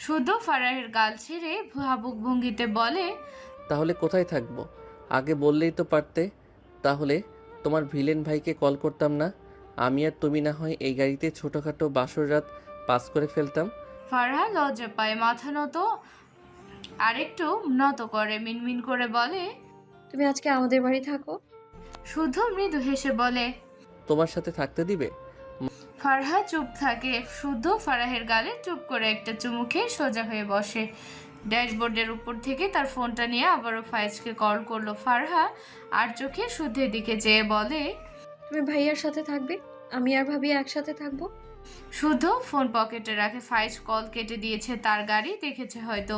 শুধু ফারাহের গাল ছেড়ে ভাবুক ভঙ্গিতে বলে তাহলে কোথায় থাকব? আগে বললেই তো পারতে। তাহলে তোমার ভিলেন ভাইকে কল করতাম না? আমি আর তুমি না হয় এই গাড়িতে ছোটোখাটো বাসর রাত পাস করে ফেলতাম? ফারহা লজ্জা পায় মাথা নত আরেকটু নত করে মিনমিন করে বলে তুমি আজকে আমাদের বাড়ি থাকো। শুধু মৃদু হেসে বলে তোমার সাথে থাকতে দিবে? ফারহা চুপ থাকে। শুদ্ধ ফারাহের গালে চুপ করে একটা চুমু খেয়ে সোজা হয়ে বসে। ড্যাশবোর্ডের উপর থেকে তার ফোনটা নিয়ে আবারও ফাইজকে কল করল। ফারহা আর চোখে শুদ্ধের দিকে যেয়ে বলে তুমি ভাইয়ার সাথে থাকবে? আমি আর ভাবি একসাথে থাকব? শুদ্ধ ফোন পকেটে রাখে। ফাইজ কল কেটে দিয়েছে তার গাড়ি দেখেছে হয়তো।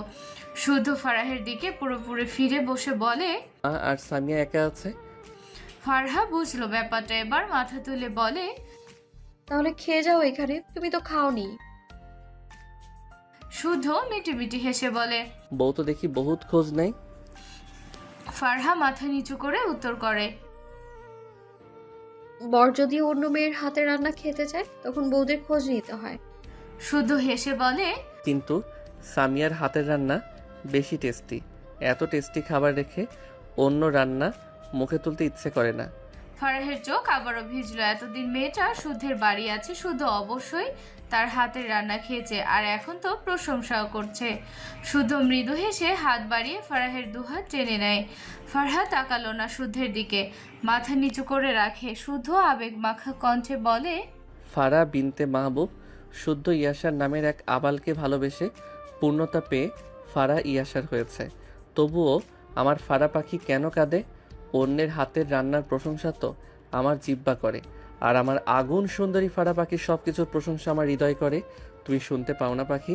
শুদ্ধ ফারাহের দিকে পুরোপুরি ফিরে বসে বলে আর সামিয়া একা আছে? ফারহা বুঝলো ব্যাপারটা। এবার মাথা তুলে বলে তাহলে খেয়ে যাও এখানে তুমি তো খাওনি। শুদ্ধ মিটি মিটি হেসে বলে বউ তো দেখি বহুত খোঁজ নেই ফারহা মাথা নিচু করে উত্তর করে বর যদি অন্য মেয়ের হাতে রান্না খেতে চায় তখন বউদের খোঁজ নিতে হয়। শুধু হেসে বলে কিন্তু সামিয়ার হাতের রান্না বেশি টেস্টি। এত টেস্টি খাবার রেখে অন্য রান্না মুখে তুলতে ইচ্ছে করে না। ফারাহের চোখ আবারও ভিজলো। এতদিন মেয়েটা শুদ্ধের বাড়ি আছে, শুধু অবশ্যই তার হাতের রান্না খেয়েছে, আর এখন তো প্রশংসাও করছে। শুধু মৃদু হেসে হাত বাড়িয়ে ফারাহের দুহাত টেনে নেয়। ফারহা তাকালো না শুদ্ধের দিকে, মাথা নিচু করে রাখে। শুদ্ধ আবেগ মাখা কণ্ঠে বলে, ফারা বিনতে মাহবুব, শুদ্ধ ইয়াসার নামের এক আবালকে ভালোবেসে পূর্ণতা পেয়ে ফারা ইয়াসার হয়েছে। তবুও আমার ফারা পাখি কেন কাঁদে? অন্যের হাতের রান্নার প্রশংসা তো আমার জিব্বা করে। আর আমার আগুন সুন্দরী ফারা পাখির সব কিছুর প্রশংসা আমার হৃদয় করে। তুমি শুনতে পাও না পাখি?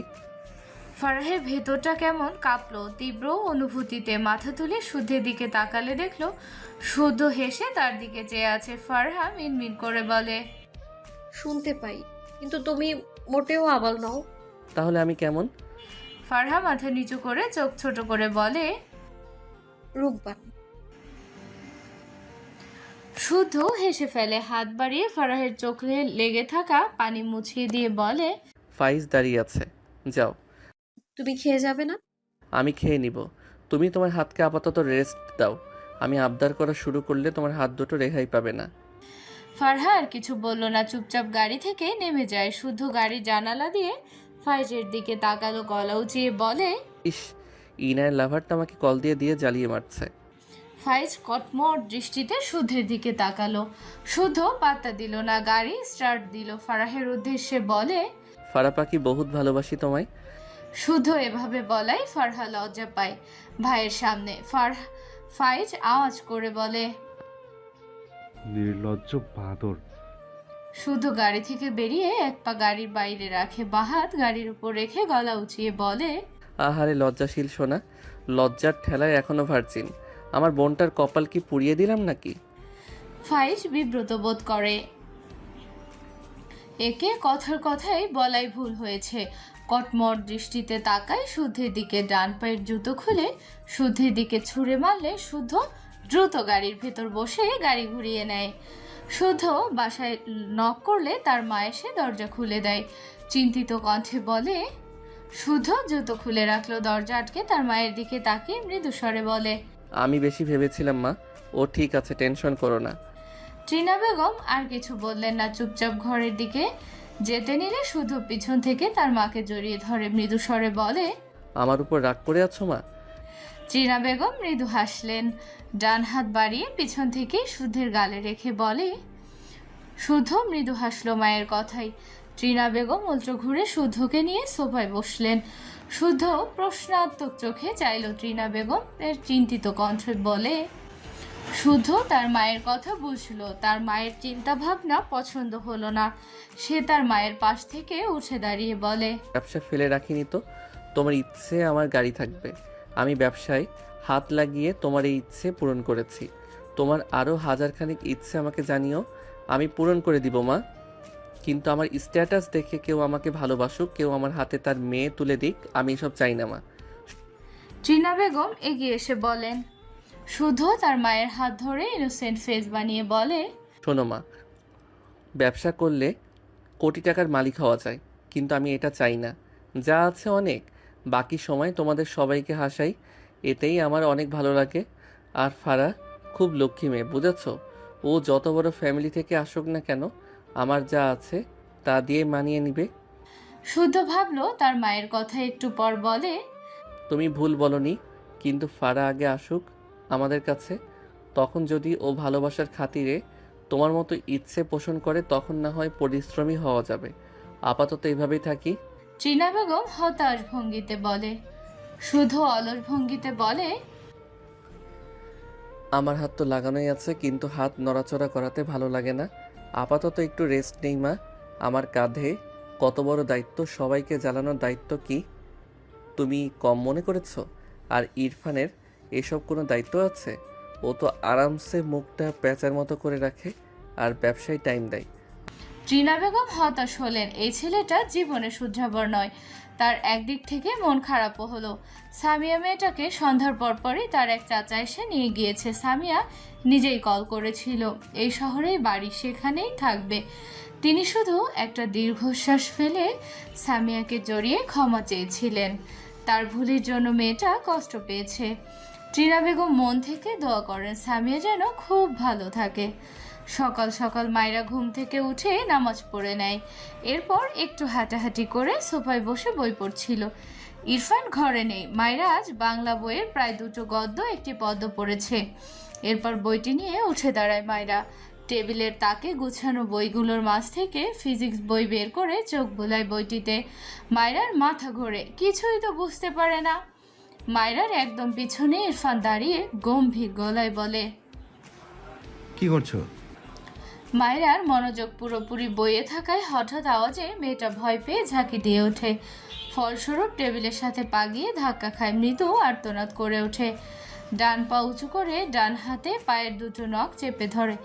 ফারাহের ভেতরটা কেমন কাঁপলো তীব্র অনুভূতিতে মাথা তুলে শুদ্ধের দিকে তাকালে দেখল শুদ্ধ হেসে তার দিকে চেয়ে আছে ফারহা মিনমিন করে বলে শুনতে পাই কিন্তু তুমি মোটেও আবাল নও। তাহলে আমি কেমন? ফারহা মাথা নিচু করে চোখ ছোট করে বলে রূপবান। শুদ্ধ হেসে ফেলে হাত বাড়িয়ে ফারাহের চোখে লেগে থাকা পানি মুছিয়ে দিয়ে বলে ফাইজ দাঁড়িয়ে আছে যাও। তুমি খেয়ে যাবে না? আমি খেয়ে নিব। তুমি তোমার হাতকে আপাতত রেস্ট দাও। আমি আবদার করা শুরু করলে তোমার হাত দুটো রেহাই পাবে না। ফারহা আর কিছু বলল না চুপচাপ গাড়ি থেকে নেমে যায়। শুদ্ধ গাড়ির জানালা দিয়ে ফাইজের দিকে তাকালো গলা উঁচিয়ে বলে ইস ইনায়ের লাভারটা আমাকে কল দিয়ে দিয়ে জ্বালিয়ে মারছে। ফাইজ কটমট দৃষ্টিতে শুদ্ধের দিকে তাকালো। শুদ্ধ পাত্তা দিল না গাড়ি স্টার্ট দিল। ফারাহের উদ্দেশ্যে বলে ফারা পাখি বহুত ভালোবাসি তোমায়? শুদ্ধ এভাবে বলাই ফারহা লজ্জা পায় ভাইয়ের সামনে। ফার ফাইজ আওয়াজ করে বলে নির্লজ্জ বাঁদর। শুধু গাড়ি থেকে বেরিয়ে এক পা গাড়ির বাইরে রাখে। বাহাত গাড়ির উপর রেখে গলা উঁচিয়ে বলে আহারে লজ্জাশীল সোনা লজ্জার ঠেলায় এখনও ভার্জিন। আমার বোনটার কপাল কি পুড়িয়ে দিলাম নাকি? ফাইজ বিব্রত বোধ করে। একে কথার কথাই বলাই ভুল হয়েছে। কটমট দৃষ্টিতে তাকায় শুদ্ধের দিকে ডান পায়ের জুতো খুলে শুদ্ধের দিকে ছুঁড়ে মারলে শুদ্ধ দ্রুত গাড়ির ভেতর বসে গাড়ি ঘুরিয়ে নেয়। শুদ্ধ বাসায় নক করলে তার মা এসে দরজা খুলে দেয়। চিন্তিত কণ্ঠে বলে শুদ্ধ জুতো খুলে রাখল, দরজা আটকে তার মায়ের দিকে তাকিয়ে মৃদু স্বরে বলে আমি বেশি ভেবেছিলাম মা। ও ঠিক আছে টেনশন করো না। ট্রিনা বেগম আর কিছু বললেন না চুপচাপ ঘরের দিকে যেতে নিলে শুধু পিছন থেকে তার মাকে জড়িয়ে ধরে মৃদু স্বরে বলে আমার উপর রাগ করে আছো মা? ট্রিনা বেগম মৃদু হাসলেন ডান হাত বাড়িয়ে পিছন থেকে শুদ্ধের গালে রেখে বলে শুদ্ধ মৃদু হাসলো মায়ের কথাই ট্রিনা বেগম উল্টো ঘুরে শুদ্ধকে নিয়ে সোফায় বসলেন। শুদ্ধ প্রশ্নাত্মক চোখে চাইল ট্রিনা বেগম এর চিন্তিত কণ্ঠে বলে, শুদ্ধ তার মায়ের কথা বুঝলো, তার মায়ের চিন্তা ভাবনা পছন্দ হলো না। সে তার মায়ের পাশ থেকে উঠে দাঁড়িয়ে বলে, ব্যবসা ফেলে রাখিনি তো, তোমার ইচ্ছে আমার গাড়ি থাকবে। আমি ব্যবসায় হাত লাগিয়ে তোমার এই ইচ্ছে পূরণ করেছি। তোমার আরও হাজারখানিক ইচ্ছে আমাকে জানিও, আমি পূরণ করে দিব মা। কিন্তু আমার স্ট্যাটাস দেখে কেউ আমাকে ভালোবাসুক কেউ আমার হাতে তার মেয়ে তুলে দিক আমি এসব চাই না মা। ট্রিনা বেগম এগিয়ে এসে বলেন শুধু তার মায়ের হাত ধরে ইনোসেন্ট ফেস বানিয়ে বলে? শোনো মা ব্যবসা করলে কোটি টাকার মালিক হওয়া যায় কিন্তু আমি এটা চাই না। যা আছে অনেক বাকি সময় তোমাদের সবাইকে হাসাই এতেই আমার অনেক ভালো লাগে। আর ফারা খুব লক্ষ্মী মেয়ে বুঝেছ? ও যত বড় ফ্যামিলি থেকে আসুক না কেন আমার যা আছে তা দিয়ে মানিয়ে নিবে। শুদ্ধ ভাবলো তার মায়ের কথা একটু পর বলে তুমি ভুল বলনি কিন্তু ফারা আগে আসুক আমাদের কাছে তখন যদি ও ভালোবাসার খাতিরে তোমার মতো ইচ্ছে পোষণ করে তখন না হয় পরিশ্রমী হওয়া যাবে। আপাতত এইভাবেই থাকি। ট্রিনা বেগম হতাশ ভঙ্গিতে বলে শুধু অলস ভঙ্গিতে বলে আমার হাত তো লাগানোই আছে কিন্তু হাত নড়াচড়া করাতে ভালো লাগে না। আপাতত একটু রেস্ট নেই, মা। আমার কাঁধে কত বড় দায়িত্ব, সবাইকে জ্বালানোর দায়িত্ব কি? তুমি কম মনে করেছ? আর ইরফানের এসব কোনো দায়িত্ব আছে? ও তো আরামসে মুখটা প্যাঁচার মতো করে রাখে আর ব্যবসায় টাইম দেয়। ট্রিনা বেগম হতাশ হলেন। এই ছেলেটা জীবনে শুদ্ধাবর নয়। তার একদিক থেকে মন খারাপও হলো। সামিয়া মেয়েটাকে সন্ধ্যার পরপরই তার এক চাচা এসে নিয়ে গিয়েছে। সামিয়া নিজেই কল করেছিল, এই শহরেই বাড়ি, সেখানেই থাকবে। তিনি শুধু একটা দীর্ঘশ্বাস ফেলে সামিয়াকে জড়িয়ে ক্ষমা চেয়েছিলেন। তার ভুলের জন্য মেয়েটা কষ্ট পেয়েছে। ট্রিনা বেগম মন থেকে দোয়া করেন, সামিয়া যেন খুব ভালো থাকে। সকাল সকাল মায়েরা ঘুম থেকে উঠে নামাজ পড়ে নেয়। এরপর একটু হাঁটাহাঁটি করে সোফায় বসে বই পড়ছিল। ইরফান ঘরে নেই। মায়েরা আজ বাংলা বইয়ের প্রায় দুটো গদ্য একটি পদ্য পড়েছে। এরপর বইটি নিয়ে উঠে দাঁড়ায় মায়েরা। টেবিলের তাকে গুছানো বইগুলোর মাঝ থেকে ফিজিক্স বই বের করে চোখ বোলায় বইটিতে। মায়েরার মাথা ঘোরে। কিছুই তো বুঝতে পারে না। মায়েরার একদম পিছনে ইরফান দাঁড়িয়ে গম্ভীর গলায় বলে, কি করছ? মায়েরার মনোযোগ পুরোপুরি বইয়ে থাকায় হঠাৎ আওয়াজে মেয়েটা ভয় পেয়ে ঝাঁকি দিয়ে ওঠে। ফলস্বরূপ টেবিলের সাথে পাগিয়ে ধাক্কা খায় মৃদু আর্তনাদ করে ওঠে। ডান পা উঁচু করে ডান হাতে পায়ের দুটো নখ চেপে ধরে।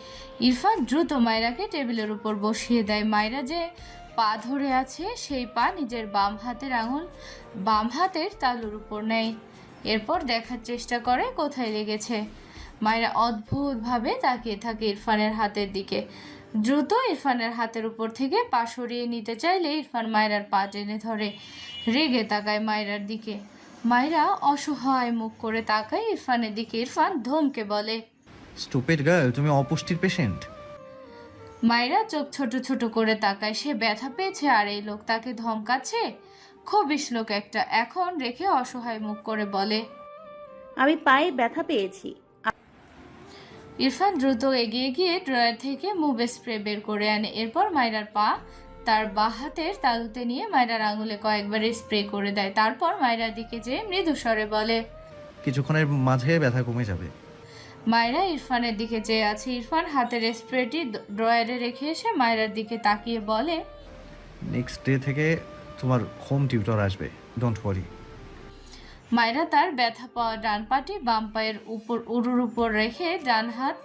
ইরফান দ্রুত মায়রাকে টেবিলের উপর বসিয়ে দেয়। মায়রা যে পা ধরে আছে, সেই পা নিজের বাম হাতের আঙুল, বাম হাতের তালুর উপর নেয়। এরপর দেখার চেষ্টা করে কোথায় লেগেছে। মায়েরা অদ্ভুতভাবে তাকিয়ে থাকে ইরফানের হাতের দিকে। দ্রুত ইরফানের হাতের উপর থেকে পা সরিয়ে নিতে চাইলে ইরফান মায়রার পা টেনে ধরে রেগে তাকায় মায়রার দিকে। মায়েরা অসহায় মুখ করে তাকায় ইরফানের দিকে। ইরফান ধমকে বলে স্টুপিড গার্ল তুমি অপুষ্টির পেশেন্ট মায়েরা চোখ ছোট ছোট করে তাকায়। সে ব্যথা পেয়েছে আর এই লোক তাকে ধমকাচ্ছে? খবিস লোক একটা। এখন রেখে অসহায় মুখ করে বলে আমি পায়ে ব্যথা পেয়েছি। ইরফান দ্রুত এগিয়ে গিয়ে ড্রয়ার থেকে মুভে স্প্রে বের করে আনে। এরপর মায়রার পা তার বা হাতের তালুতে নিয়ে মায়রার আঙুলে কয়েকবার স্প্রে করে দেয়। তারপর মায়রার দিকে যেয়ে মৃদু স্বরে বলে কিছুক্ষণের মাঝে ব্যথা কমে যাবে। মায়রা ইরফানের দিকে চেয়ে আছে। ইরফান হাতের স্প্রেটি ড্রয়ারে রেখে এসে মায়রার দিকে তাকিয়ে বলে নেক্সট ডে থেকে তোমার হোম টিউটর আসবে। Don't worry. মায়রা তার ব্যথা পাওয়া ডান পাটি বাম পায়ের উপর উরুর উপর রেখে ডান হাত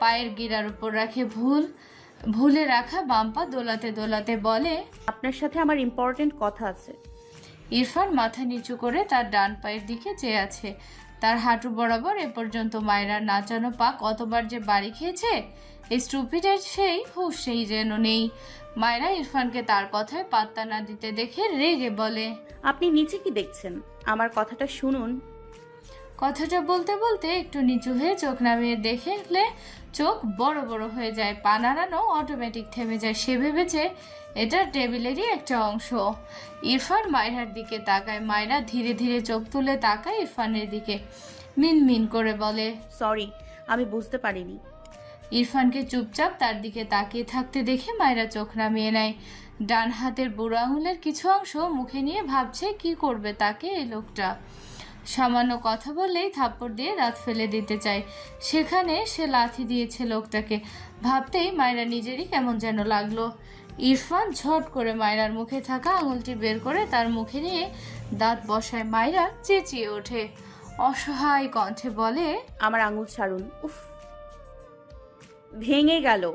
পায়ের গিরার উপর রাখে ভুল ভুলে রাখা বাম পা দোলাতে দোলাতে বলে আপনার সাথে আমার ইম্পর্টেন্ট কথা আছে। ইরফান মাথা নিচু করে তার ডান পায়ের দিকে চেয়ে আছে। তার হাঁটু বরাবর এ পর্যন্ত মায়েরার নাচানো পা কতবার যে বাড়ি খেয়েছে এই স্টুপিডের সেই হুশ সেই যেন নেই। মায়েরা ইরফানকে তার কথায় পাত্তা না দিতে দেখে রেগে বলে আপনি নিচে কি দেখছেন? আমার কথাটা শুনুন। কথাটা বলতে বলতে একটু নিচু হয়ে চোখ নামিয়ে দেখলে চোখ বড় বড় হয়ে যায় পা নাড়ানো অটোমেটিক থেমে যায়। সে ভেবেছে এটা টেবিলেরই একটা অংশ। ইরফান মায়রার দিকে তাকায়। মায়রা ধীরে ধীরে চোখ তুলে তাকায় ইরফানের দিকে। মিন মিন করে বলে সরি আমি বুঝতে পারিনি। ইরফানকে চুপচাপ তার দিকে তাকিয়ে থাকতে দেখে মায়েরা চোখ নামিয়ে নেয়। ডান হাতের বুড়ো আঙুলের কিছু অংশ মুখে নিয়ে ভাবছে, কি করবে তাকে এই লোকটা? সামান্য কথা বললেই থাপ্পড় দিয়ে দাঁত ফেলে দিতে চায়। সেখানে সে লাথি দিয়েছে লোকটাকে। ভাবতেই মায়েরা নিজেরই কেমন যেন লাগল। ইরফান ঝট করে মায়রার মুখে থাকা আঙুলটি বের করে তার মুখে নিয়ে দাঁত বসায়। মায়রা চেঁচিয়ে ওঠে। অসহায় কণ্ঠে বলে, আমার আঙুল ছাড়ুন। উফ ভেঙে গেল।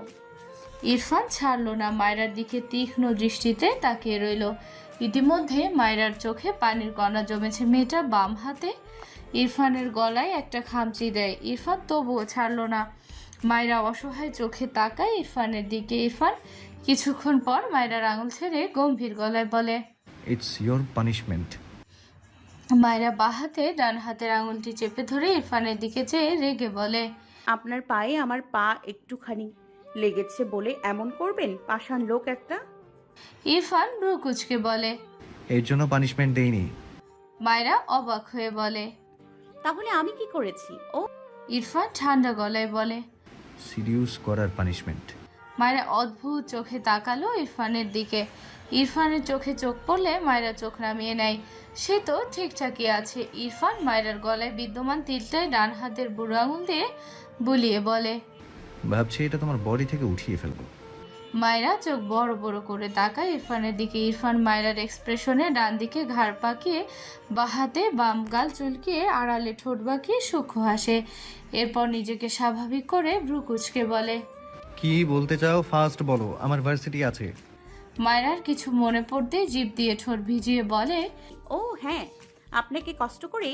ইরফান ছাড়লো না মায়রার দিকে তীক্ষ্ণ দৃষ্টিতে তাকিয়ে রইল। ইতিমধ্যে মায়রার চোখে পানির কণা জমেছে মেয়েটা বাম হাতে। ইরফানের গলায় একটা খামচি দেয়। ইরফান তবুও ছাড়লো না। মায়রা অসহায় চোখে তাকায় ইরফানের দিকে। ইরফান কিছুক্ষণ পর মায়রার আঙুল ছেড়ে গম্ভীর গলায় বলে ইটস ইয়োর পানিশমেন্ট মায়েরা বা হাতে ডান হাতের আঙুলটি চেপে ধরে ইরফানের দিকে চেয়ে রেগে বলে আপনার পায়ে আমার পা একটুখানি লেগেছে বলে এমন করবেন? পাষাণ লোক একটা। ইরফান ব্রু কুচকে বলে এর জন্য পানিশমেন্ট দেইনি। মায়েরা অবাক হয়ে বলে তাহলে আমি কি করেছি? ও ইরফান ঠান্ডা গলায় বলে সিরিয়াস করার পানিশমেন্ট। মায়েরা অদ্ভুত চোখে তাকালো ইরফানের দিকে। ইরফানের চোখে চোখ পড়লে মায়েরা চোখ নামিয়ে নেয়। সে তো ঠিকঠাকই আছে। ইরফান মায়েরার গলায় বিদ্যমান তিলটায় ডান হাতের বুড়ো আঙুল দিয়ে বুলিয়ে বলে। ভাবছি এটা তোমার বডি থেকে উঠিয়ে ফেলব। মায়েরা চোখ বড় বড় করে তাকায় ইরফানের দিকে। ইরফান মায়েরার এক্সপ্রেশনে ডান দিকে ঘাড় পাকিয়ে বা হাতে বাম গাল চুলকিয়ে আড়ালে ঠোঁট বাঁকিয়ে সূক্ষ্ম হাসে। এরপর নিজেকে স্বাভাবিক করে ভ্রু কুচকে বলে কি বলতে চাও ফার্স্ট বলো আমার ভার্সিটি আছে। মায়েরার কিছু মনে পড়তে জিভ দিয়ে ঠোঁট ভিজিয়ে বলে ও হ্যাঁ আপনাকে কষ্ট করে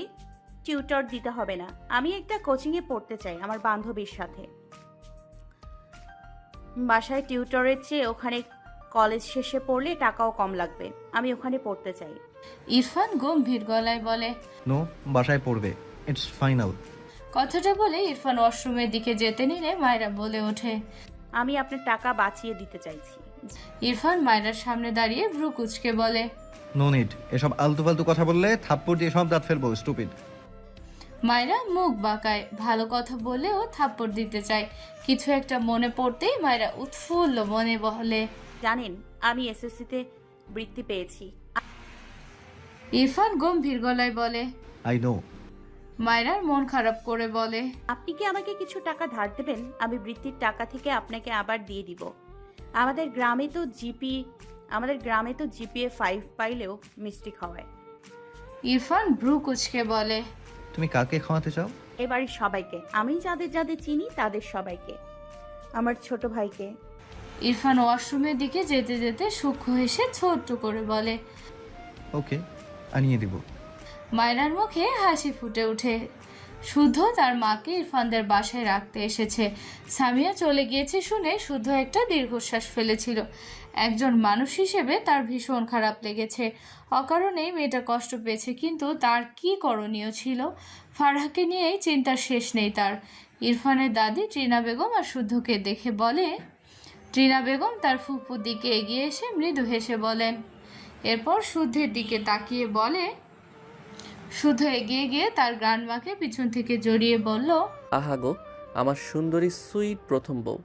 টিউটর দিতে হবে না। আমি একটা কোচিংয়ে পড়তে চাই আমার বান্ধবীর সাথে। বাসায় টিউটরের চেয়ে ওখানে কলেজ শেষে পড়লে টাকাও কম লাগবে। আমি ওখানে পড়তে চাই। ইরফান গম্ভীর গলায় বলে নো বাসায় পড়বে। ইটস ফাইনাল কথাটা বলে ইরফান ওয়াশরুমের দিকে যেতে নিলে মায়েরা বলে ওঠে আমি আপনার টাকা বাঁচিয়ে দিতে চাইছি। ইরফান মায়েরার সামনে দাঁড়িয়ে ভ্রু কুচকে বলে নো নিড এসব আলতু ফালতু কথা বললে থাপ্পড় দিয়ে সব দাঁত ফেলব স্টুপিড মায়েরা মুখ বাঁকায় ভালো কথা বলেও থাপ্পড় দিতে চায়। কিছু একটা মনে পড়তেই মায়েরা উৎফুল্ল মনে বলে। জানেন আমি এসএসসিতে বৃত্তি পেয়েছি। ইরফান গম্ভীর গলায় বলে আই নো মায়েরার মন খারাপ করে বলে আপনি কি আমাকে কিছু টাকা ধার দেবেন? আমি বৃত্তির টাকা থেকে আপনাকে আবার দিয়ে দিব। আমাদের গ্রামে তো জিপি আমাদের গ্রামে তো জিপিএ ফাইভ পাইলেও মিষ্টি খাওয়ায় ইরফান ভ্রু কুচকে বলে তুমি কাকে খাওয়াতে চাও? এবারের সবাইকে। আমি যাদের যাদের চিনি তাদের সবাইকে। আমার ছোট ভাইকে। ইরফান ওয়াশরুমের দিকে যেতে যেতে সূক্ষ্ম হেসে ছোট্ট করে বলে ওকে আনিয়ে দিব। মায়রার মুখে হাসি ফুটে ওঠে। শুদ্ধ তার মাকে ইরফানদের বাসায় রাখতে এসেছে। সামিয়া চলে গিয়েছে শুনে শুদ্ধ একটা দীর্ঘশ্বাস ফেলেছিল। একজন মানুষ হিসেবে তার ভীষণ খারাপ লেগেছে। অকারণেই মেয়েটা কষ্ট পেয়েছে, কিন্তু তার কি করণীয় ছিল? ফারহাকে নিয়েই চিন্তার শেষ নেই তার। ইরফানের দাদি ট্রিনা বেগম আর শুদ্ধকে দেখে বলে ট্রিনা বেগম তার ফুপুর দিকে এগিয়ে এসে মৃদু হেসে বলেন। এরপর শুদ্ধের দিকে তাকিয়ে বলে, শুদ্ধ এগিয়ে গিয়ে তার গ্রান্ডমাকে পিছন থেকে জড়িয়ে বলল, আহা গো, আমার সুন্দরী সুইট প্রথম বউ।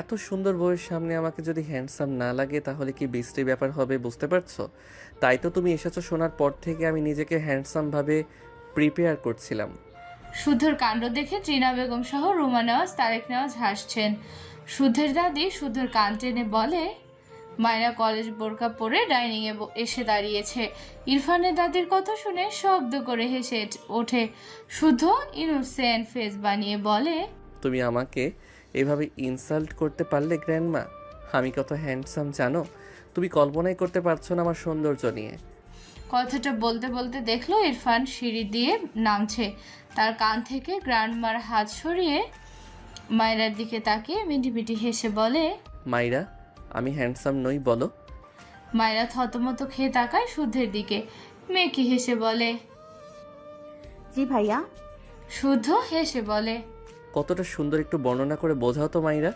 এত সুন্দর বউয়ের সামনে আমাকে যদি হ্যান্ডসাম না লাগে তাহলে কি বিশ্রী ব্যাপার হবে বুঝতে পারছ? তাই তো তুমি এসেছ শোনার পর থেকে আমি নিজেকে হ্যান্ডসামভাবে প্রিপেয়ার করছিলাম। শুদ্ধর কাণ্ড দেখে ট্রিনা বেগম সহ রুমা নেওয়াজ তারেক নেওয়াজ হাসছেন। শুদ্ধের দাদি শুদ্ধর কান টেনে বলে মায়েরা কলেজ বোরকা পরে ডাইনিংয়ে এসে দাঁড়িয়েছে। ইরফানের দাদির কথা শুনে শব্দ করে হেসে ওঠে। শুদ্ধ ইনোসেন্ট ফেস বানিয়ে বলে তুমি আমাকে এভাবে ইনসাল্ট করতে পারলে গ্র্যান্ডমা আমি কত হ্যান্ডসাম জানো? তুমি কল্পনাই করতে পারছ না আমার সৌন্দর্য নিয়ে। কথাটা বলতে বলতে দেখল ইরফান সিঁড়ি দিয়ে নামছে। তার কান থেকে গ্র্যান্ডমার হাত সরিয়ে মায়েরার দিকে তাকিয়ে মিটিমিটি হেসে বলে মাইরা আমি হ্যান্ডসাম নই বলো। মায়েরা থতমত খেয়ে তাকায় শুদ্ধের দিকে। মেকি হেসে বলে জি ভাইয়া। শুদ্ধ হেসে বলে কতটা সুন্দর একটু বর্ণনা করে বোঝাও তো মাইরা।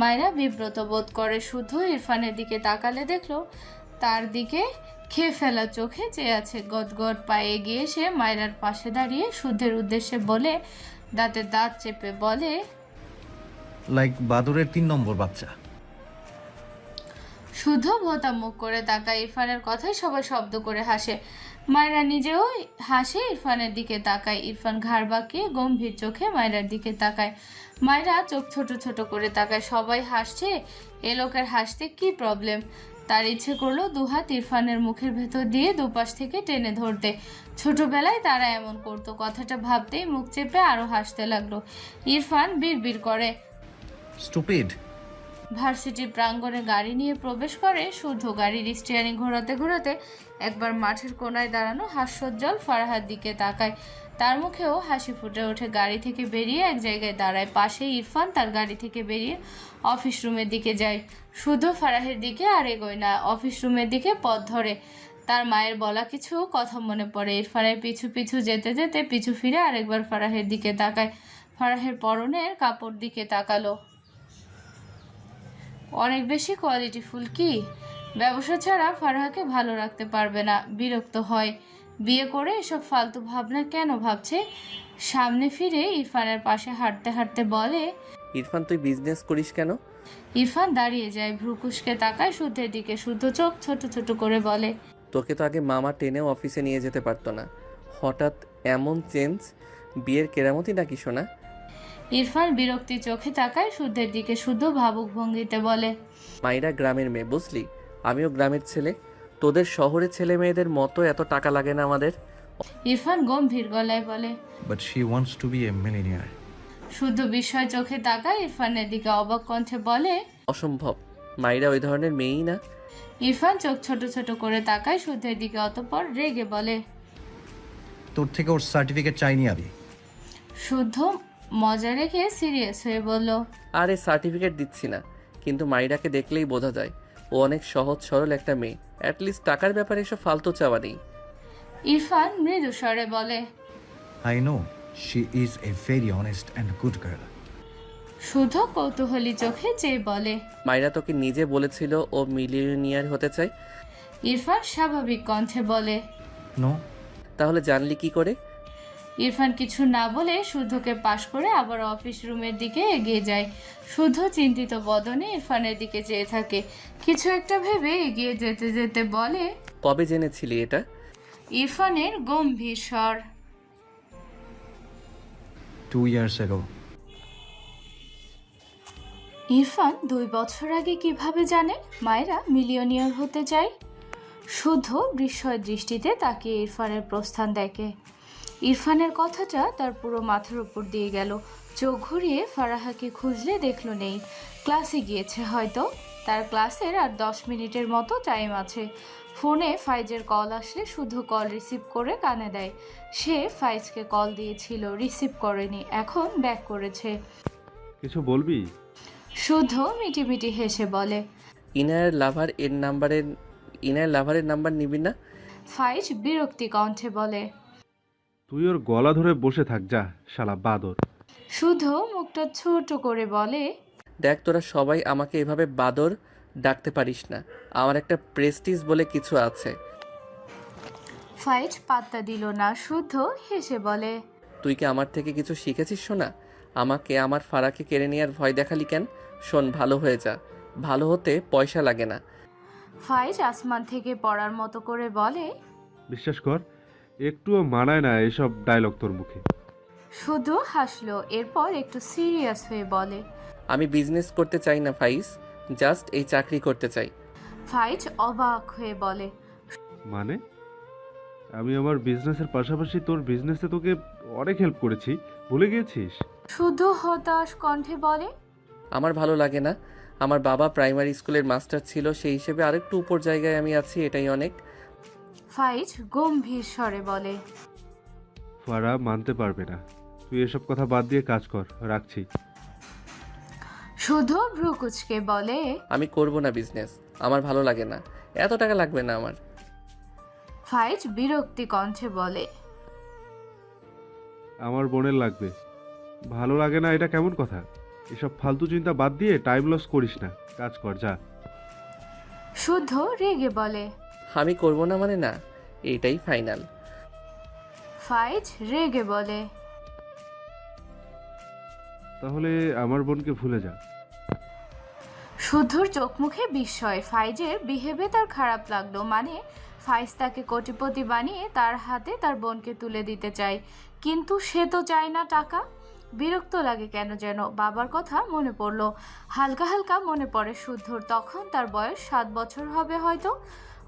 মায়েরা বিব্রত বোধ করে শুদ্ধ ইরফানের দিকে তাকালে দেখল তার দিকে খেয়ে ফেলা চোখে চেয়ে আছে। গদগদ পায়ে গিয়ে সে মায়েরার পাশে দাঁড়িয়ে শুদ্ধের উদ্দেশ্যে বলে দাঁতে দাঁত চেপে বলে লাইক বাদুরের তিন নম্বর বাচ্চা। শুদ্ধ ভোতা মুখ করে তাকায় ইরফানের কথাই সবাই শব্দ করে হাসে। মায়েরা নিজেও হাসে ইরফানের দিকে তাকায়। ইরফান ঘাড় বাঁকিয়ে গম্ভীর চোখে মায়েরার দিকে তাকায়। মায়েরা চোখ ছোট ছোট করে তাকায়। সবাই হাসছে এ লোকের হাসতে কি প্রবলেম তার ইচ্ছে করল দুহাত ইরফানের মুখের ভেতর দিয়ে দুপাশ থেকে টেনে ধরতে। ছোটবেলায় তারা এমন করতো কথাটা ভাবতেই মুখ চেপে আরও হাসতে লাগল। ইরফান বিড়বিড় করে স্টুপিড ভার্সিটি প্রাঙ্গণে গাড়ি নিয়ে প্রবেশ করে শুদ্ধ গাড়ির স্টিয়ারিং ঘোরাতে ঘোরাতে একবার মাঠের কোনায় দাঁড়ানো হাস্যোজ্জ্বল ফারাহার দিকে তাকায়। তার মুখেও হাসি ফুটে ওঠে। গাড়ি থেকে বেরিয়ে এক জায়গায় দাঁড়ায়। পাশে ইরফান তার গাড়ি থেকে বেরিয়ে অফিস রুমের দিকে যায়। শুধু ফারাহের দিকে আর এগোয় না, অফিস রুমের দিকে পথ ধরে। তার মায়ের বলা কিছু কথা মনে পড়ে। ইরফানের পিছু পিছু যেতে যেতে পিছু ফিরে আরেকবার ফারাহের দিকে তাকায়। ফারাহের পরনের কাপড় দিকে তাকালো। অনেক বেশি কোয়ালিটিফুল কি? ব্যবসা ছাড়া ফারাহকে ভালো রাখতে পারবে না বিরক্ত হয়। বিয়ে করে এসব ফালতু ভাবনা কেন ভাবছে? সামনে ফিরে ইরফানের পাশে হাঁটতে হাঁটতে বলে ইরফান তুই বিজনেস করিস কেন? ইরফান দাঁড়িয়ে যায় ভ্রুকুশকে তাকায় শুদ্ধের দিকে শুদ্ধ চোখ ছোট ছোট করে বলে তোকে তো আগে মামা টেনেও অফিসে নিয়ে যেতে পারতো না। হঠাৎ এমন চেঞ্জ বিয়ের কেরামতি নাকি শোনা ইরফান বিরক্তি চোখে তাকায় শুদ্ধের দিকে শুদ্ধ ভাবুক ভঙ্গিতে বলে মাইরা গ্রামের মেয়ে বুঝলি? আমিও গ্রামের ছেলে। তোদের শহরের ছেলে মেয়েদের মতো এত টাকা লাগে না আমাদের? ইরফান গম্ভীর গলায় বলে but she wants to be a millionaire শুদ্ধ বিস্ময় চোখে তাকায় ইরফানের দিকে অবাক কণ্ঠে বলে অসম্ভব মাইরা ওই ধরনের মেয়েই না। ইরফান চোখ ছোট ছোট করে তাকায় শুদ্ধের দিকে অতপর রেগে বলে তোর থেকে ওর সার্টিফিকেট চাইনি আমি। শুদ্ধ মজা রেখে সিরিয়াস হয়ে বলল আরে সার্টিফিকেট দিচ্ছি না কিন্তু মাইরাকে দেখলেই বোঝা যায়। ও অনেক সহজ সরল একটা মেয়ে। অ্যাটলিস্ট টাকার ব্যাপারে এসব ফালতু চাওয়া নেই। ইরফান মৃদু স্বরে বলে I know she is a very honest and good girl শুধু কৌতূহলী চোখে যে বলে মাইরা তোকে নিজে বলেছিল ও মিলিয়নিয়ার হতে চায়। ইরফান স্বাভাবিক কণ্ঠে বলে নো তাহলে জানলি কি করে? ইরফান কিছু না বলে শুদ্ধকে পাশ করে আবার অফিস রুমের দিকে এগিয়ে যায়। শুদ্ধ চিন্তিত বদনে ইরফানের দিকে চেয়ে থাকে। কিছু একটা ভেবে এগিয়ে যেতে যেতে বলে কবে জেনেছিলি এটা? ইরফানের গম্ভীর স্বর। টু ইয়ার্স এগো ইরফান দুই বছর আগে কীভাবে জানে মায়েরা মিলিয়নিয়ার হতে চায়? শুদ্ধ বিস্ময় দৃষ্টিতে তাকে ইরফানের প্রস্থান দেখে। ইরফানের কথাটা তার পুরো মাথার উপর দিয়ে গেল। চোখ ঘুরিয়ে ফারাহাকে খুঁজলে দেখল নেই। ক্লাসে গিয়েছে হয়তো। তার ক্লাসের আর দশ মিনিটের মতো টাইম আছে। ফোনে ফাইজের কল আসলে শুধু কল রিসিভ করে কানে দেয়। সে ফাইজকে কল দিয়েছিল রিসিভ করেনি এখন ব্যাক করেছে। কিছু বলবি? শুদ্ধ মিটিমিটি হেসে বলে ইনার লাভার এর নাম্বারের ইনার লাভারের নাম্বার নিবি না? ফাইজ বিরক্তি কণ্ঠে বলে তুই ওর গলা ধরে বসে থাক যা শালা বাদর। শুধু মুখটা ছোট করে বলে দেখ তোরা সবাই আমাকে এভাবে বাদর ডাকতে পারিস না। আমার একটা প্রেস্টিজ বলে কিছু আছে। ফাইজ পাত্তা দিল না শুধু হেসে বলে তুই কি আমার থেকে কিছু শিখেছিস শোনা আমাকে আমার ফারাকে কেড়ে নেওয়ার ভয় দেখালি কেন? শোন ভালো হয়ে যা। ভালো হতে পয়সা লাগে না। ফাইজ আসমান থেকে পড়ার মতো করে বলে বিশ্বাস কর একটুও মানায় না এসব ডায়লগ তোর মুখে। শুধু হাসলো এরপর একটু সিরিয়াস হয়ে বলে আমি বিজনেস করতে চাই না ফাইজ জাস্ট এই চাকরি করতে চাই। ফাইজ অবাক হয়ে বলে মানে? আমি আমার বিজনেসের পাশাপাশি তোর বিজনেসে তোকে অনেক হেল্প করেছি ভুলে গিয়েছিস? শুধু হতাশ কণ্ঠে বলে আমার ভালো লাগে না। আমার বাবা প্রাইমারি স্কুলের মাস্টার ছিল সেই হিসেবে আরেকটু উপর জায়গায় আমি আছি এটাই অনেক। ফাইজ গম্ভীর স্বরে বলে ফারা মানতে পারবে না। তুই এসব কথা বাদ দিয়ে কাজ কর রাখছি। শুধু ভ্রুকুচকে বলে আমি করব না বিজনেস আমার ভালো লাগে না এত টাকা লাগবে না আমার। ফাইজ বিরক্তি কণ্ঠে বলে আমার বোনের লাগবে। ভালো লাগে না এটা কেমন কথা? এসব ফালতু চিন্তা বাদ দিয়ে টাইম লস করিস না। কাজ কর যা। শুদ্ধ রেগে বলে আমি করব না মানে না এটাই ফাইনাল ফাইজ রেগে বলে তাহলে আমার বোনকে ভুলে যা শুদ্ধর চোখ মুখে বিস্ময় ফাইজের বিহেভে তার খারাপ লাগল মানে ফাইজ তাকে কোটিপতি বানিয়ে তার হাতে তার বোনকে তুলে দিতে চায়। কিন্তু সে তো চায় না টাকা। বিরক্ত লাগে কেন যেন? বাবার কথা মনে পড়ল। হালকা হালকা মনে পড়ে শুদ্ধর তখন তার বয়স সাত বছর হবে হয়তো।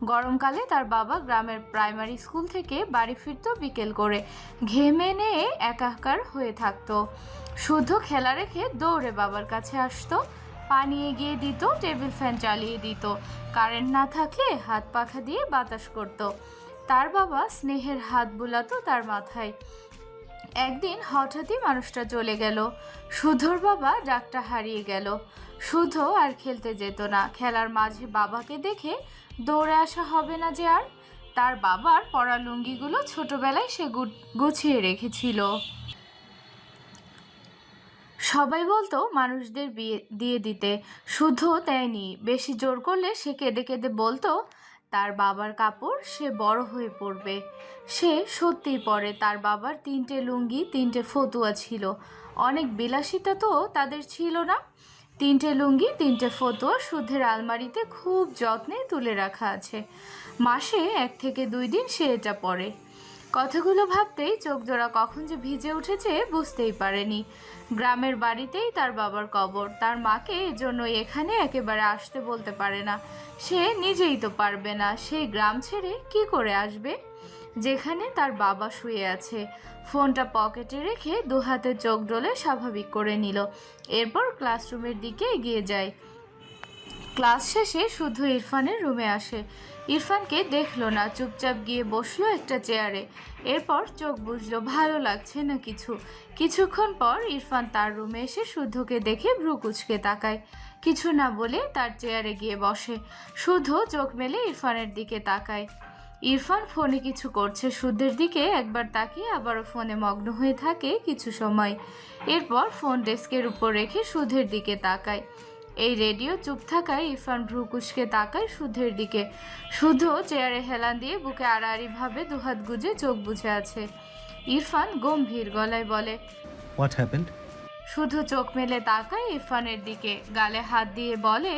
গরমকালে তার বাবা গ্রামের প্রাইমারি স্কুল থেকে বাড়ি ফিরতো বিকেল করে। ঘেমে নিয়ে একাকার হয়ে থাকতো। শুদ্ধ খেলা রেখে দৌড়ে বাবার কাছে আসতো। পানি এগিয়ে দিত, টেবিল ফ্যান চালিয়ে দিত। কারেন্ট না থাকলে হাত পাখা দিয়ে বাতাস করত। তার বাবা স্নেহের হাত বুলাতো তার মাথায়। একদিন হঠাৎই মানুষটা চলে গেল। সুধর বাবা ডাকটা হারিয়ে গেল। সুধ আর খেলতে যেত না। খেলার মাঝে বাবাকে দেখে দৌড়ে আসা হবে না যে আর। তার বাবার পরা লুঙ্গিগুলো ছোটবেলায় সে গুছিয়ে রেখেছিল। সবাই বলতো মানুষদের বিয়ে দিয়ে দিতে। শুধু দেয়নি, বেশি জোর করলে সে কেঁদে কেঁদে বলতো, তার বাবার কাপড় সে বড় হয়ে পড়বে সে সত্যিই পরে। তার বাবার তিনটে লুঙ্গি, তিনটে ফতুয়া ছিল। অনেক বিলাসিতা তো তাদের ছিল না। তিনটে লুঙ্গি, তিনটে ফতুয়া সুধের আলমারিতে খুব যত্নে তুলে রাখা আছে। মাসে এক থেকে দুই দিন সে এটা পরে। কথাগুলো ভাবতেই চোখ জোড়া কখন যে ভিজে উঠেছে বুঝতেই পারেনি। গ্রামের বাড়িতেই তার বাবার কবর। তার মাকে এজন্য এখানে একেবারে আসতে বলতে পারে না। সে নিজেই তো পারবে না। সেই গ্রাম ছেড়ে কি করে আসবে? যেখানে তার বাবা শুয়ে আছে। ফোনটা পকেটে রেখে দু হাতে চোখ ডলে স্বাভাবিক করে নিল। এরপর ক্লাসরুমের দিকে এগিয়ে যায়। ক্লাস শেষে শুধু ইরফানের রুমে আসে। ইরফানকে দেখল না, চুপচাপ গিয়ে বসল একটা চেয়ারে। এরপর চোখ বুঝলো ভালো লাগছে না কিছু। কিছুক্ষণ পর ইরফান তার রুমে এসে শুদ্ধকে দেখে ভ্রু কুচকে তাকায়। কিছু না বলে তার চেয়ারে গিয়ে বসে। শুদ্ধ চোখ মেলে ইরফানের দিকে তাকায়। ইরফান ফোনে কিছু করছে। শুদ্ধের দিকে একবার তাকিয়ে আবারও ফোনে মগ্ন হয়ে থাকে কিছু সময়। এরপর ফোন ডেস্কের উপর রেখে সুধের দিকে তাকায়। এই রেডিও চুপ থাকায় ইরফান ভ্রুকুশকে তাকায় সুধের দিকে। শুধু চেয়ারে হেলান দিয়ে বুকে আড়াআড়িভাবে দুহাত গুজে চোখ বুঝে আছে। ইরফান গম্ভীর গলায় বলে হোয়াট হ্যাপেন্ড শুধু চোখ মেলে তাকায় ইরফানের দিকে। গালে হাত দিয়ে বলে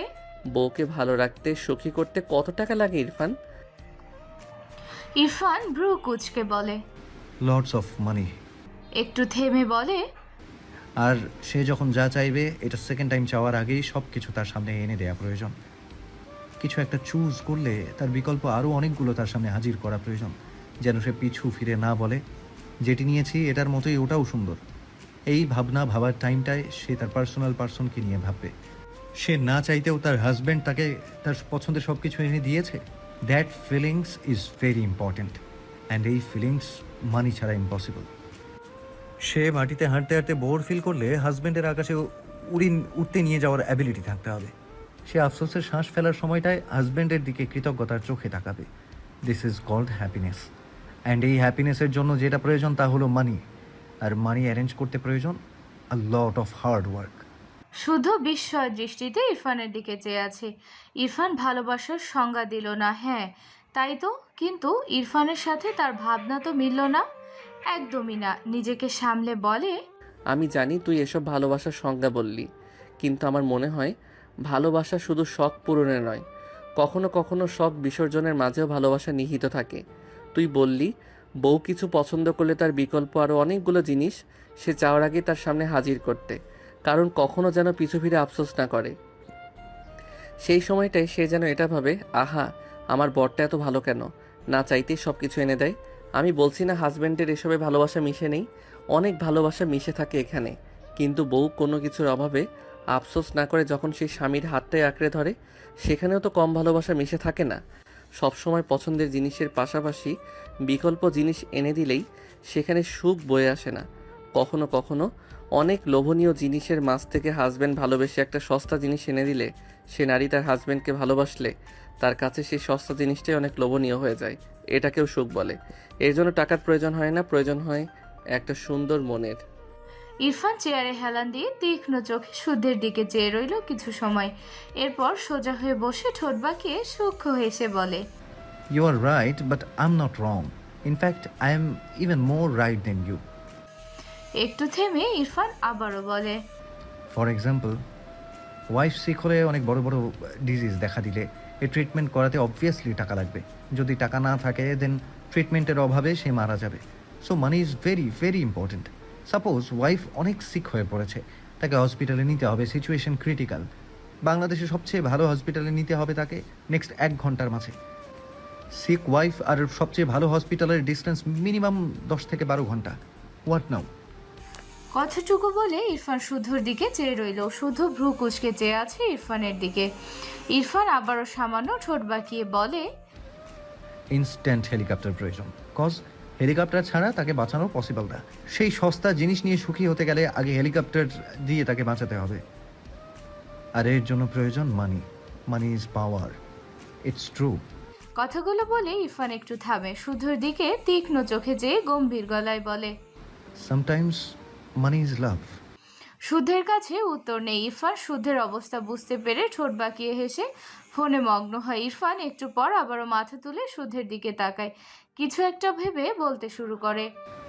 বউকে ভালো রাখতে সুখী করতে কত টাকা লাগে ইরফান? ইরফান ভ্রু কুচকে বলে। লর্ডস অফ মানি একটু থেমে বলে আর সে যখন যা চাইবে এটা সেকেন্ড টাইম চাওয়ার আগেই সব কিছু তার সামনে এনে দেওয়া প্রয়োজন। কিছু একটা চুজ করলে তার বিকল্প আরও অনেকগুলো তার সামনে হাজির করা প্রয়োজন যেন সে পিছু ফিরে না বলে। যেটি নিয়েছি এটার মতোই ওটাও সুন্দর। এই ভাবনা ভাবার টাইমটায় সে তার পার্সোনাল পার্সনকে নিয়ে ভাববে। সে না চাইতেও তার হাজব্যান্ড তাকে তার পছন্দের সব কিছু এনে দিয়েছে? That feelings is very important and এই ফিলিংস মানি ছাড়া ইম্পসিবল সে মাটিতে হাঁটতে হাঁটতে বোর ফিল করলে হাজব্যান্ডের আকাশে উড়িন উঠতে নিয়ে যাওয়ার অ্যাবিলিটি থাকতে হবে। সে আফসোসের শ্বাস ফেলার সময়টায় হাজব্যান্ডের দিকে কৃতজ্ঞতার চোখে তাকাবে। This is called happiness and এই হ্যাপিনেসের জন্য যেটা প্রয়োজন তা হলো মানি আর মানি অ্যারেঞ্জ করতে প্রয়োজন a lot of hard work শুধু বিস্ময় দৃষ্টিতে ইরফানের দিকে চেয়ে আছে। ইরফান ভালোবাসার সংজ্ঞা দিল না হ্যাঁ তাই তো, কিন্তু ইরফানের সাথে তার ভাবনা তো মিলল না। একদমই না, নিজেকে সামলে বলে, আমি জানি তুই এসব ভালোবাসার সংজ্ঞা বললি, কিন্তু আমার মনে হয় ভালোবাসা শুধু শখ পূরণের নয়, কখনো কখনো শখ বিসর্জনের মাঝেও ভালোবাসা নিহিত থাকে। তুই বললি, বউ কিছু পছন্দ করলে তার বিকল্প আরও অনেকগুলো জিনিস সে চাওয়ার আগে তার সামনে হাজির করতে। কারণ কখনো যেন পিছু ফিরে আফসোস না করে। সেই সময়টায় সে যেন এটা ভাবে, আহা, আমার বরটা এত ভালো কেন? না চাইতেই সব কিছু এনে দেয়। আমি বলছি না হাজব্যান্ডের এসবে ভালোবাসা মিশে নেই। অনেক ভালোবাসা মিশে থাকে এখানে। কিন্তু বউ কোনো কিছুর অভাবে আফসোস না করে যখন সে স্বামীর হাতটাই আঁকড়ে ধরে, সেখানেও তো কম ভালোবাসা মিশে থাকে না। সবসময় পছন্দের জিনিসের পাশাপাশি বিকল্প জিনিস এনে দিলেই সেখানে সুখ বয়ে আসে না। কখনো কখনো অনেক লোভনীয় জিনিসের মাঝ থেকে হাজব্যান্ড ভালোবেসে একটা সস্তা জিনিস এনে দিলে সে নারী তার হাজব্যান্ডকে ভালোবাসলে তার কাছে সেই সস্তা জিনিসটাই অনেক লোভনীয় হয়ে যায়। এটাকেও সুখ বলে। এর জন্য টাকার প্রয়োজন হয় না প্রয়োজন হয় একটা সুন্দর মনের। ইরফান চেয়ারে হেলান দিয়ে তীক্ষ্ণ চোখে সুধের দিকে চেয়ে রইল কিছু সময়। এরপর সোজা হয়ে বসে ঠোঁট বাঁকিয়ে সূক্ষ্ম হেসে বলে you are right but I am not wrong in fact I am even more right than you একটু থেমে ইরফান আবারও বলে ফর এক্সাম্পল ওয়াইফ সিক হলে অনেক বড় বড় ডিজিজ দেখা দিলে এই ট্রিটমেন্ট করাতে অবভিয়াসলি টাকা লাগবে। যদি টাকা না থাকে দেন ট্রিটমেন্টের অভাবে সে মারা যাবে। So money is very very important suppose wife অনেক সিক হয়ে পড়েছে, তাকে হসপিটালে নিতে হবে সিচুয়েশন ক্রিটিক্যাল বাংলাদেশে সবচেয়ে ভালো হসপিটালে নিতে হবে তাকে নেক্সট এক ঘণ্টার মাঝে। সিক ওয়াইফ আর সবচেয়ে ভালো হসপিটালের ডিস্টেন্স মিনিমাম দশ থেকে বারো ঘণ্টা। হোয়াট নাও কথাটুকু বলে ইরফান শুধুর দিকে চেয়ে রইল। শুধু ভ্রু কুচকে চেয়ে আছে ইরফানের দিকে। ইরফান আবারও সামান্য ঠোঁট বাঁকিয়ে বলে ইনস্ট্যান্ট হেলিকপ্টার প্রয়োজন। কজ হেলিকপ্টার ছাড়া তাকে বাঁচানো পসিবল না। সেই সস্তা জিনিস নিয়ে সুখী হতে গেলে আগে হেলিকপ্টার দিয়ে তাকে বাঁচাতে হবে। আর এর জন্য প্রয়োজন money money is power it's true কথাগুলো বলে ইরফান একটু থামে। শুধুর দিকে তীক্ষ্ণ চোখে যেয়ে গম্ভীর গলায় বলে সামটাইমস মানি ইজ লাভ শুদ্ধের কাছে উত্তর নেই ইরফান। শুদ্ধের অবস্থা বুঝতে পেরে ঠোঁট বাঁকিয়ে হেসে ফোনে মগ্ন হয় ইরফান। একটু পর আবারও মাথা তুলে শুদ্ধের দিকে তাকায়। কিছু একটা ভেবে বলতে শুরু করে।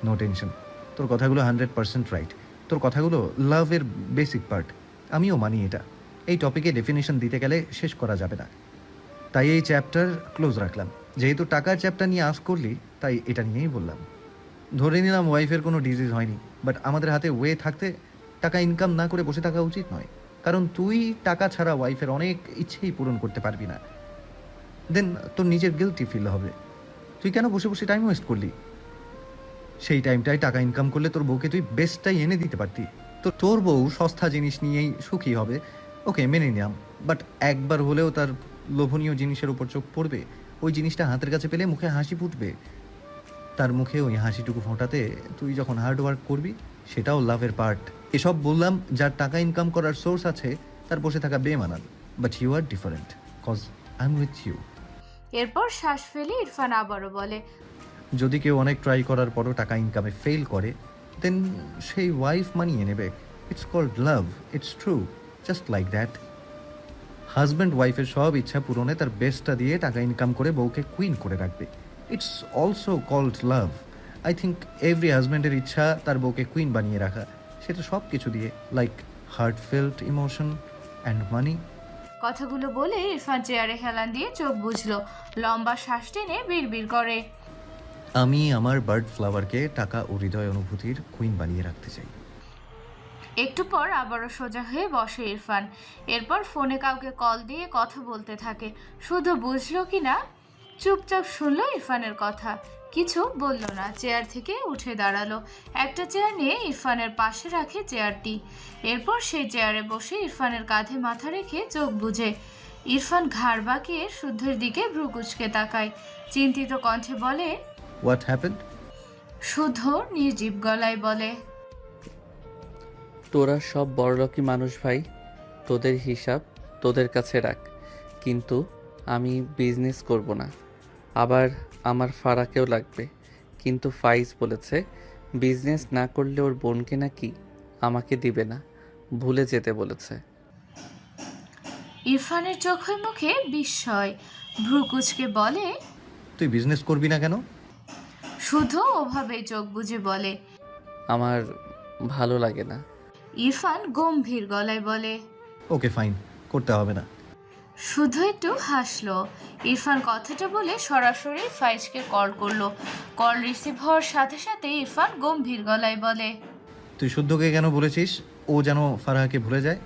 নো টেনশন তোর কথাগুলো হান্ড্রেড পার্সেন্ট রাইট তোর কথাগুলো লাভের বেসিক পার্ট আমিও মানি এটা। এই টপিকে ডেফিনেশন দিতে গেলে শেষ করা যাবে না। তাই এই চ্যাপ্টার ক্লোজ রাখলাম। যেহেতু টাকার চ্যাপ্টার নিয়ে আস করলি তাই এটা নিয়েই বললাম। ধরে নিলাম ওয়াইফের কোনো ডিজিজ হয়নি। বাট আমাদের হাতে ওয়ে থাকতে টাকা ইনকাম না করে বসে থাকা উচিত নয়। কারণ তুই টাকা ছাড়া ওয়াইফের অনেক ইচ্ছেই পূরণ করতে পারবি না। দেন তোর নিজের গিলটি ফিল হবে। তুই কেন বসে বসে টাইম ওয়েস্ট করলি? সেই টাইমটায় টাকা ইনকাম করলে তোর বউকে তুই বেস্টটাই এনে দিতে পারতি। তো তোর বউ সস্তা জিনিস নিয়েই সুখী হবে। ওকে মেনে নিলাম। বাট একবার হলেও তার লোভনীয় জিনিসের উপর চোখ পড়বে। ওই জিনিসটা হাতের কাছে পেলে মুখে হাসি ফুটবে। তার মুখে ওই হাসিটুকু ফোটাতে তুই যখন হার্ড ওয়ার্ক করবি সেটাও লাভের পার্ট এসব বললাম যার টাকা ইনকাম করার সোর্স আছে তার বসে থাকা বেমানান but you are different cause I am with you এরপর শ্বাস ফেলে ইরফান আবারও বলে যদি কেউ অনেক ট্রাই করার পরও টাকা ইনকামে ফেল করে দেন সেই ওয়াইফ মানিয়ে নেবে। It's called love it's true just like that husband ওয়াইফের সব ইচ্ছা পূরণে তার বেস্টটা দিয়ে টাকা ইনকাম করে বউকে কুইন করে রাখবে। It's also called love I think every হাজব্যান্ডের ইচ্ছা তার বউকে কুইন বানিয়ে রাখা। সেটা সব কিছু দিয়ে like heartfelt emotion and money কথাগুলো বলে ইরফান চেয়ারে হেলান দিয়ে চোখ বুঝলো লম্বা শ্বাস টেনে বিড়বিড় করে। আমি আমার বার্ড ফ্লাওয়ারকে টাকা ও হৃদয় অনুভূতির কুইন বানিয়ে রাখতে চাই। একটু পর আবারও সোজা হয়ে বসে ইরফান। এরপর ফোনে কাউকে কল দিয়ে কথা বলতে থাকে। শুধু বুঝলো কি না? চুপচাপ শুনলো ইরফানের কথা। কিছু বলল না চেয়ার থেকে উঠে দাঁড়াল। একটা চেয়ার নিয়ে ইরফানের পাশে রাখে চেয়ারটি। এরপর সেই চেয়ারে বসে ইরফানের কাঁধে মাথা রেখে চোখ বুঝে ইরফান ঘাড় বাঁকিয়ে শুদ্ধের দিকে ভ্রু কুচকে তাকায়। চিন্তিত কণ্ঠে বলে হোয়াট হ্যাপেন্ড শুদ্ধ নির্জীব গলায় বলে তোরা সব বড়লোকি মানুষ ভাই। তোদের হিসাব তোদের কাছে রাখ। কিন্তু আমি বিজনেস করব না। আবার আমার ফারাকেও লাগবে। কিন্তু ফাইজ বলেছে বিজনেস না করলে ওর বোনকে নাকি আমাকে দিবে না। ভুলে যেতে বলেছে। ইরফানের চোখে মুখে বিস্ময়। ভ্রুকুচকে বলে তুই বিজনেস করবি না কেন? শুধু ওভাবে চোখ বুঝে বলে আমার ভালো লাগে না। ইরফান গম্ভীর গলায় বলে ওকে ফাইন করতে হবে না। শুধু একটু হাসলো। ইরফান কথাটা বলে সরাসরি ফাইজকে কল করল। কল রিসিভ হওয়ার সাথে সাথে ইরফান গম্ভীর গলায় বলে তুই শুদ্ধকে কেন বলেছিস? ও যেন ফারাহাকে ভুলে যায়?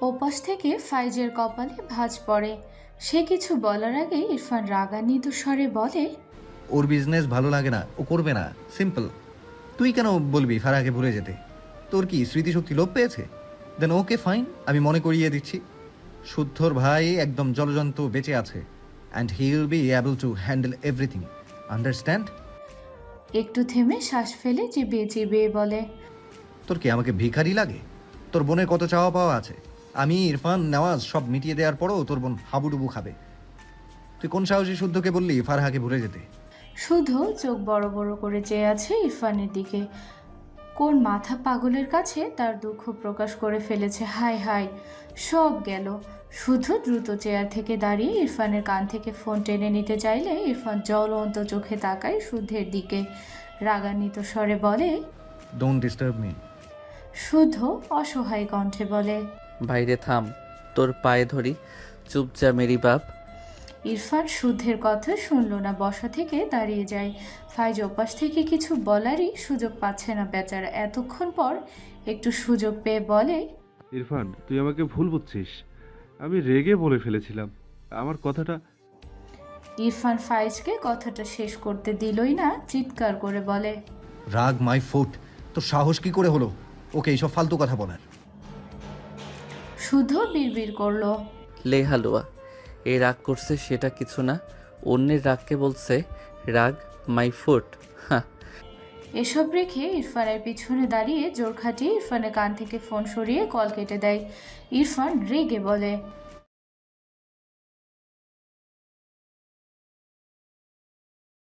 ওপাশ থেকে ফাইজের কপালে ভাঁজ পড়ে। সে কিছু বলার আগে ইরফান রাগান্বিত স্বরে বলে ওর বিজনেস ভালো লাগে না ও করবে না। সিম্পল তুই কেন বলবি ফারাহাকে ভুলে যেতে? তোর কি স্মৃতিশক্তি লোপ পেয়েছে? দেন ওকে ফাইন আমি মনে করিয়ে দিচ্ছি। শুদ্ধর ভাই একদম জলজন্তু বেঁচে আছে। And he will be able to handle everything understand একটু থেমে শ্বাস ফেলে চিবিয়ে চিবিয়ে বলে তোর কি আমাকে ভিখারি লাগে? তোর বোনের কত চাওয়া পাওয়া আছে? আমি ইরফান নেওয়াজ সব মিটিয়ে দেওয়ার পরও তোর বোন হাবুডুবু খাবে। তুই কোন সাহসী শুদ্ধকে বললি ফারহাকে ভুলে যেতে? শুধু চোখ বড় বড় করে চেয়ে আছে ইরফানের দিকে। কোন মাথা পাগলের কাছে তার দুঃখ প্রকাশ করে ফেলেছে? হাই হাই সব গেল। শুধু দ্রুত চেয়ার থেকে দাঁড়িয়ে ইরফানের কান থেকে ফোন টেনে নিতে চাইলে ইরফান জ্বলন্ত চোখে তাকায় শুদ্ধের দিকে। রাগান্বিত স্বরে বলে ডোন্ট ডিস্টার্ব মি শুদ্ধ অসহায় কণ্ঠে বলে বাইরে থাম তোর পায়ে ধরি চুপ যা মেরি বাপ ইরফান শুদ্ধের কথা শুনল না বসা থেকে দাঁড়িয়ে যায়। ফাইজ ওপাশ থেকে কিছু বলারই সুযোগ পাচ্ছে না বেচারা। এতক্ষণ পর একটু সুযোগ পেয়ে বলে ইরফান তুই আমাকে ভুল বুঝছিস। আমি রেগে বলে ফেলেছিলাম। আমার কথাটা ইরফান ফাইজকে কথাটা শেষ করতে দিলই না চিৎকার করে বলে রাগ মাই ফুট তোর সাহস কি করে হলো? ওকে এইসব ফালতু কথা বলার। শুধু বিড়বিড় করল। লে এই রাগ করছে সেটা কিছু না। অন্যের রাগকে বলছে, রাগ মাই ফুট হ্যাঁ এসব রেখে ইরফানের পিছনে দাঁড়িয়ে জোর খাটিয়ে ইরফানের কান থেকে ফোন সরিয়ে কল কেটে দেয়। ইরফান রেগে বলে